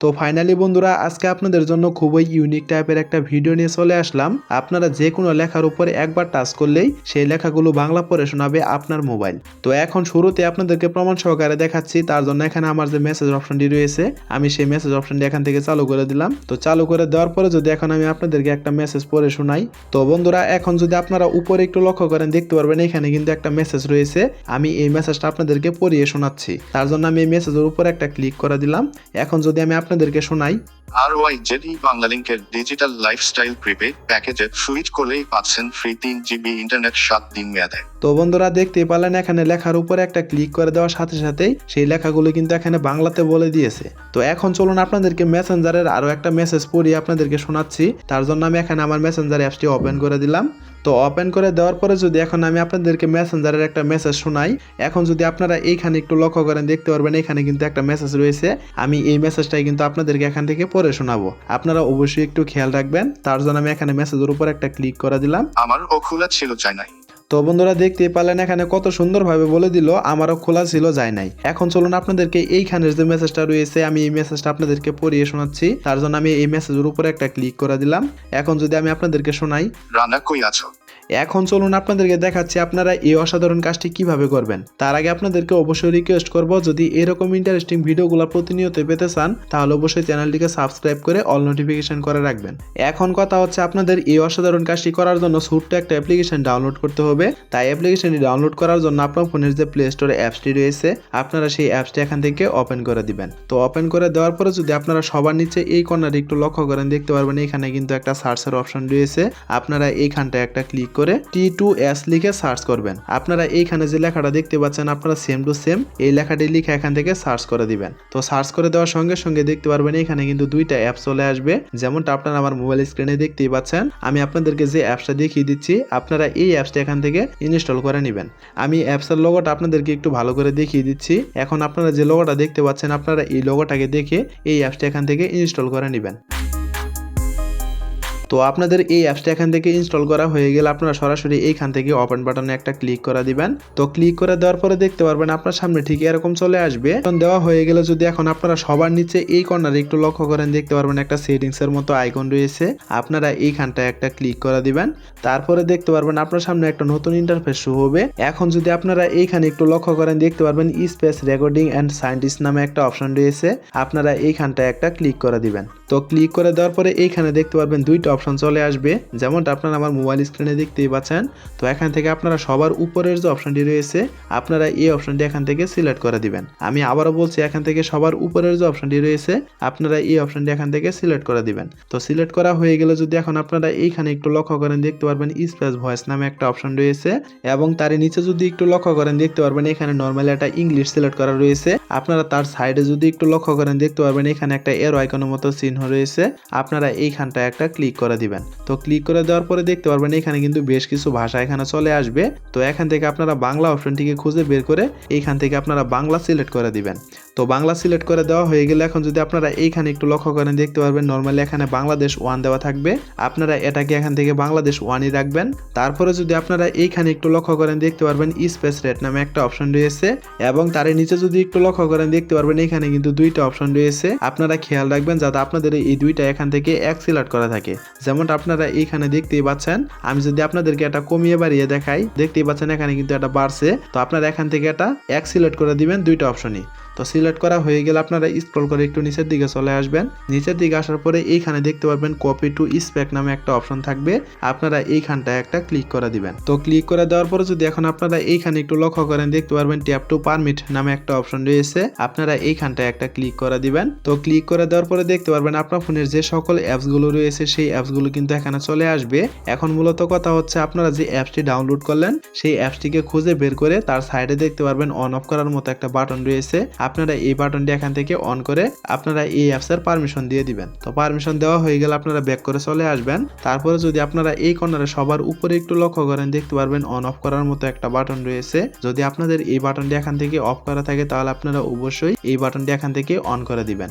তো ফাইনালি বন্ধুরা, আজকে আপনাদের জন্য খুবই ইউনিক টাইপের একটা ভিডিও নিয়ে চলে আসলাম। আপনারা যে কোনো লেখার উপরে একবার টাচ করলেই সেই লেখাগুলো বাংলা পড়ে শোনাবে আপনার মোবাইল তো এখন শুরুতে আপনাদেরকে প্রমাণ সহকারে দেখাচ্ছি, তার জন্য এখানে আমার যে মেসেজ অপশনটি রয়েছে, আমি সেই মেসেজ অপশনটি এখান থেকে চালু করে দিলাম। তো চালু করে দেওয়ার পরে যদি এখন আমি আপনাদেরকে একটা মেসেজ পড়ে শোনাই, তো বন্ধুরা, এখন যদি আপনারা উপরে একটু লক্ষ্য করেন, দেখতে পারবেন এখানে কিন্তু একটা মেসেজ রয়েছে। আমি এই মেসেজটা আপনাদেরকে পড়িয়ে শোনাচ্ছি। তার জন্য আমি এই মেসেজের উপর একটা ক্লিক করে দিলাম। এখন যদি আমি আপনাদেরকে শোনাই। আর ওয়াই জেডি বাংলালিংকের ডিজিটাল লাইফস্টাইল প্রিপেড প্যাকেজে সুইচ করলেই পাচ্ছেন ফ্রি তিন জিবি ইন্টারনেট সাত দিন মেয়াদে। তো বন্ধুরা দেখতে পারলেন, এখানে লেখার উপরে একটা ক্লিক করে দেওয়ার সাথে সাথেই সেই লেখাগুলো কিন্তু এখানে বাংলাতে বলে দিয়েছে। তো এখন চলুন আপনাদেরকে মেসেঞ্জারের আরও একটা মেসেজ পড়িয়ে আপনাদেরকে শোনাচ্ছি। তার জন্য আমি এখানে আমার মেসেঞ্জার অ্যাপসটি ওপেন করে দিলাম। তো ওপেন করে দেওয়ার পরে যদি এখন আমি আপনাদেরকে মেসেঞ্জারের একটা মেসেজ শোনাই, এখন যদি আপনারা এইখানে একটু লক্ষ্য করেন, দেখতে পারবেন এখানে কিন্তু একটা মেসেজ রয়েছে। আমি এই মেসেজটাই কিন্তু আপনাদেরকে এখান থেকে পড়ে শোনাবো। আপনারা অবশ্যই একটু খেয়াল রাখবেন। তার জন্য আমি এখানে মেসেজের উপর একটা ক্লিক করে দিলাম। আমার ও খোলা ছিল চাই নাই। তো বন্ধুরা দেখতেই পারলেন এখানে কত সুন্দরভাবে বলে দিল আমারও খোলা ছিল যায় নাই। এখন চলুন আপনাদেরকে এইখানের যে মেসেজটা রয়েছে আমি এই মেসেজটা আপনাদেরকে পড়িয়ে শোনাচ্ছি। তার জন্য আমি এই মেসেজের উপরে একটা ক্লিক করে দিলাম। এখন যদি আমি আপনাদেরকে শোনাই। রানা কই আছো? এখন চলুন আপনাদেরকে দেখাচ্ছি আপনারা এই অসাধারণ কাজটি কীভাবে করবেন। তার আগে আপনাদেরকে অবশ্যই রিকোয়েস্ট করব, যদি এরকম ইন্টারেস্টিং ভিডিওগুলো প্রতিনিয়ত পেতে চান, তাহলে অবশ্যই চ্যানেলটিকে সাবস্ক্রাইব করে অল নোটিফিকেশন করে রাখবেন। এখন কথা হচ্ছে আপনাদের এই অসাধারণ কাজটি করার জন্য ছোট্ট একটা অ্যাপ্লিকেশন ডাউনলোড করতে হবে। তাই অ্যাপ্লিকেশনটি ডাউনলোড করার জন্য আপনার ফোনের যে প্লে স্টোরে অ্যাপসটি রয়েছে, আপনারা সেই অ্যাপসটি এখান থেকে ওপেন করে দিবেন। তো ওপেন করে দেওয়ার পরে যদি আপনারা সবার নিচে এই কর্নারে একটু লক্ষ্য করেন, দেখতে পারবেন এখানে কিন্তু একটা সার্চের অপশন রয়েছে। আপনারা এইখানটায় একটা ক্লিক করে টি টু এস লিখে সার্চ করবেন। আপনারা এইখানে যে লেখাটা দেখতে পাচ্ছেন, আপনারা সেম টু সেম এই লেখাটি লিখে এখান থেকে সার্চ করে দিবেন। তো সার্চ করে দেওয়ার সঙ্গে সঙ্গে দেখতে পারবেন এখানে কিন্তু দুইটা অ্যাপ চলে আসবে। যেমনটা আপনারা আমার মোবাইল স্ক্রিনে দেখতেই পাচ্ছেন, আমি আপনাদেরকে যে অ্যাপসটা দেখিয়ে দিচ্ছি, আপনারা এই অ্যাপসটা এখান থেকে ইনস্টল করে নেবেন। আমি অ্যাপসের লোগোটা আপনাদেরকে একটু ভালো করে দেখিয়ে দিচ্ছি। এখন আপনারা যে লোগোটা দেখতে পাচ্ছেন, আপনারা এই লোগোটাকে দেখে এই অ্যাপসটা এখান থেকে ইনস্টল করে নেবেন। তো আপনাদের এই অ্যাপসটা এখান থেকে ইনস্টল করা হয়ে গেলে আপনারা সরাসরি এইখান থেকে ওপেন বাটনে একটা ক্লিক করে দিবেন। তো ক্লিক করে দেওয়ার পরে দেখতে পারবেন আপনার সামনে ঠিক এরকম চলে আসবে। দেওয়া হয়ে গেলে যদি এখন আপনারা সবার নিচে এই কর্নারে একটু লক্ষ্য করেন, দেখতে পারবেন একটা সেটিংস এর মতো আইকন রয়েছে। আপনারা এইখানটায় একটা ক্লিক করে দিবেন। তারপরে দেখতে পারবেন আপনার সামনে একটা নতুন ইন্টারফেস শুরু হবে। এখন যদি আপনারা এইখানে একটু লক্ষ্য করেন, দেখতে পারবেন স্পেস রেকর্ডিং অ্যান্ড সায়েন্টিস্ট নামে একটা অপশন রয়েছে। আপনারা এইখানটায় একটা ক্লিক করে দিবেন। তো ক্লিক করে দেওয়ার পরে এইখানে দেখতে পারবেন দুইটা অপশন চলে আসবে। যেমনটা আপনারা আমার মোবাইল স্ক্রিনে দেখতেই পাচ্ছেন। তো এখান থেকে আপনারা সবার উপরের যে অপশনটি রয়েছে, আপনারা এই অপশনটি এখান থেকে সিলেক্ট করে দিবেন। আমি আবারও বলছি, এখান থেকে সবার উপরের যে অপশনটি রয়েছে, আপনারা এই অপশনটি এখান থেকে সিলেক্ট করে দিবেন। তো সিলেক্ট করা হয়ে গেলে যদি এখন আপনারা এইখানে একটু লক্ষ্য করেন, দেখতে পারবেন স্পেস ভয়েস নামে একটা অপশন রয়েছে এবং তার নিচে যদি একটু লক্ষ্য করেন, দেখতে পারবেন এখানে নর্মালি একটা ইংলিশ সিলেক্ট করা রয়েছে। আপনারা তার সাইডে যদি একটু লক্ষ্য করেন, দেখতে পারবেন এখানে একটা এর আইকনের মতো চিহ্ন রয়েছে, আপনারা এইখানটায় একটা ক্লিক করে দিবেন। তো ক্লিক করে দেওয়ার পরে দেখতে পারবেন এখানে কিন্তু বেশ কিছু ভাষা এখানে চলে আসবে। তো এখান থেকে আপনারা বাংলা অপশনটিকে খুঁজে বের করে এইখান থেকে আপনারা বাংলা সিলেক্ট করে দিবেন। তো বাংলা সিলেক্ট করে দেওয়া হয়ে গেলে এখন যদি আপনারা এইখানে একটু লক্ষ্য করেন, দেখতে পারবেন নর্মালি এখানে বাংলাদেশ ওয়ান দেওয়া থাকবে। আপনারা এটাকে এখান থেকে বাংলাদেশ ওয়ানই রাখবেন। তারপরে যদি আপনারা এইখানে একটু লক্ষ্য করেন, দেখতে পারবেন স্পেস রেট নামে একটা অপশন রয়েছে। এবং তার নিচে যদি একটু লক্ষ্য করেন, দেখতে পারবেন এখানে কিন্তু দুইটা অপশন রয়েছে। আপনারা খেয়াল রাখবেন যাতে আপনাদের এই দুইটা এখান থেকে এক সিলেক্ট করা থাকে। যেমনটা আপনারা এইখানে দেখতেই পাচ্ছেন, আমি যদি আপনাদেরকে এটা কমিয়ে বাড়িয়ে দেখাই, দেখতেই পাচ্ছেন এখানে কিন্তু এটা বাড়ছে। তো আপনারা এখান থেকে এটা এক সিলেক্ট করে দিবেন দুইটা অপশনই তো সিলেক্ট করা হয়ে গেলে আপনারা স্ক্রল করে একটু নিচের দিকে চলে আসবেন। নিচের দিকে আসার পরে এইখানে দেখতে পারবেন কপি টু স্পেক নামে একটা অপশন থাকবে। আপনারা এইখানটায় একটা ক্লিক করে দিবেন। তো ক্লিক করে দেওয়ার পরে যদি এখন আপনারা এইখানে একটু লক্ষ্য করেন, দেখতে পারবেন ট্যাপ টু পারমিট নামে একটা অপশন রয়েছে। আপনারা এইখানটায় একটা ক্লিক করে দিবেন। তো ক্লিক করে দেওয়ার পরে দেখতে পারবেন আপনার ফোনের যে সকল অ্যাপসগুলো রয়েছে, সেই অ্যাপসগুলো কিন্তু এখানে চলে আসবে। এখন মূলত কথা হচ্ছে আপনারা যে অ্যাপসটি ডাউনলোড করলেন, সেই অ্যাপসটিকে খুঁজে বের করে তার সাইডে দেখতে পারবেন অন অফ করার মতো একটা বাটন রয়েছে। আপনারা এই বাটনটি এখান থেকে অন করে আপনারা এই অ্যাপস এর পারমিশন দিয়ে দিবেন। তো পারমিশন দেওয়া হয়ে গেলে আপনারা ব্যাক করে চলে আসবেন। তারপরে যদি আপনারা এই কর্নারে সবার উপরে একটু লক্ষ্য করেন, দেখতে পারবেন অন অফ করার মতো একটা বাটন রয়েছে। যদি আপনাদের এই বাটনটি এখান থেকে অফ করা থাকে, তাহলে আপনারা অবশ্যই এই বাটনটি এখান থেকে অন করে দিবেন।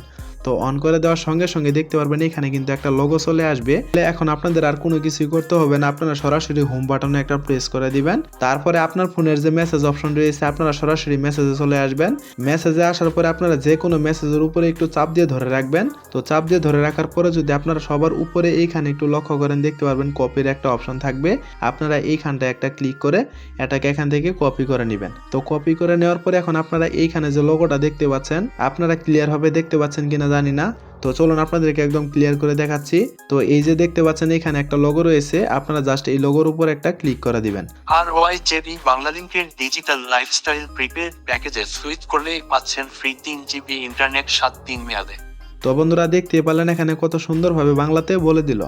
তো অন করে দেওয়ার সঙ্গে সঙ্গে দেখতে পারবেন এখানে কিন্তু একটা লোগো চলে আসবে। এখন আপনাদের আর কোনো কিছুই করতে হবে না। আপনারা সরাসরি হোম বাটনে একটা প্রেস করে দিবেন। তারপরে আপনার ফোনের যে মেসেজ অপশন রয়েছে, আপনারা সরাসরি মেসেজে চলে আসবেন। মেসেজে আসার পরে আপনারা যে কোনো মেসেজের উপরে একটু চাপ দিয়ে ধরে রাখবেন। তো চাপ দিয়ে ধরে রাখার পরে যদি আপনারা সবার উপরে এইখানে একটু লক্ষ্য করেন, দেখতে পারবেন কপির একটা অপশন থাকবে। আপনারা এইখানটা একটা ক্লিক করে এটাকে এখান থেকে কপি করে নেবেন। তো কপি করে নেওয়ার পরে এখন আপনারা এইখানে যে লোগোটা দেখতে পাচ্ছেন, আপনারা ক্লিয়ার হবে দেখতে পাচ্ছেন কিনা জানি না। তো চলুন আপনাদেরকে একদম ক্লিয়ার করে দেখাচ্ছি। তো এই যে দেখতে পাচ্ছেন, এখানে একটা লোগো রয়েছে। আপনারা জাস্ট এই লোগোর উপর একটা ক্লিক করে দিবেন। আর ওয়াই জেবি বাংলালিংকের ডিজিটাল লাইফস্টাইল প্রিপেড প্যাকেজে সুইচ করলে পাচ্ছেন ফ্রি তিন জিবি ইন্টারনেট সাত দিন মেয়াদে। তো বন্ধুরা দেখতে পেলেন এখানে কত সুন্দরভাবে বাংলাতে বলে দিল।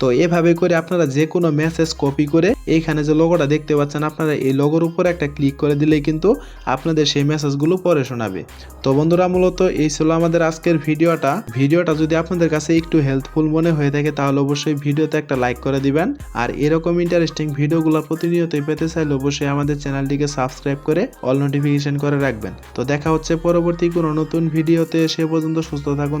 তো এভাবে করে আপনারা যে কোনো মেসেজ কপি করে এইখানে যে লোগোটা দেখতে পাচ্ছেন, আপনারা এই লোগোর উপর একটা ক্লিক করে দিলেই কিন্তু আপনাদের সেই মেসেজগুলো পরে শোনাবে। তো বন্ধুরা মূলত এই ছিল আমাদের আজকের ভিডিওটা। ভিডিওটা যদি আপনাদের কাছে একটু হেল্পফুল মনে হয়ে থাকে, তাহলে অবশ্যই ভিডিওতে একটা লাইক করে দিবেন। আর এরকম ইন্টারেস্টিং ভিডিওগুলো প্রতিনিয়তই পেতে চাইলে অবশ্যই আমাদের চ্যানেলটিকে সাবস্ক্রাইব করে অল নোটিফিকেশন করে রাখবেন। তো দেখা হচ্ছে পরবর্তী কোনো নতুন ভিডিওতে, সে পর্যন্ত সুস্থ থাকুন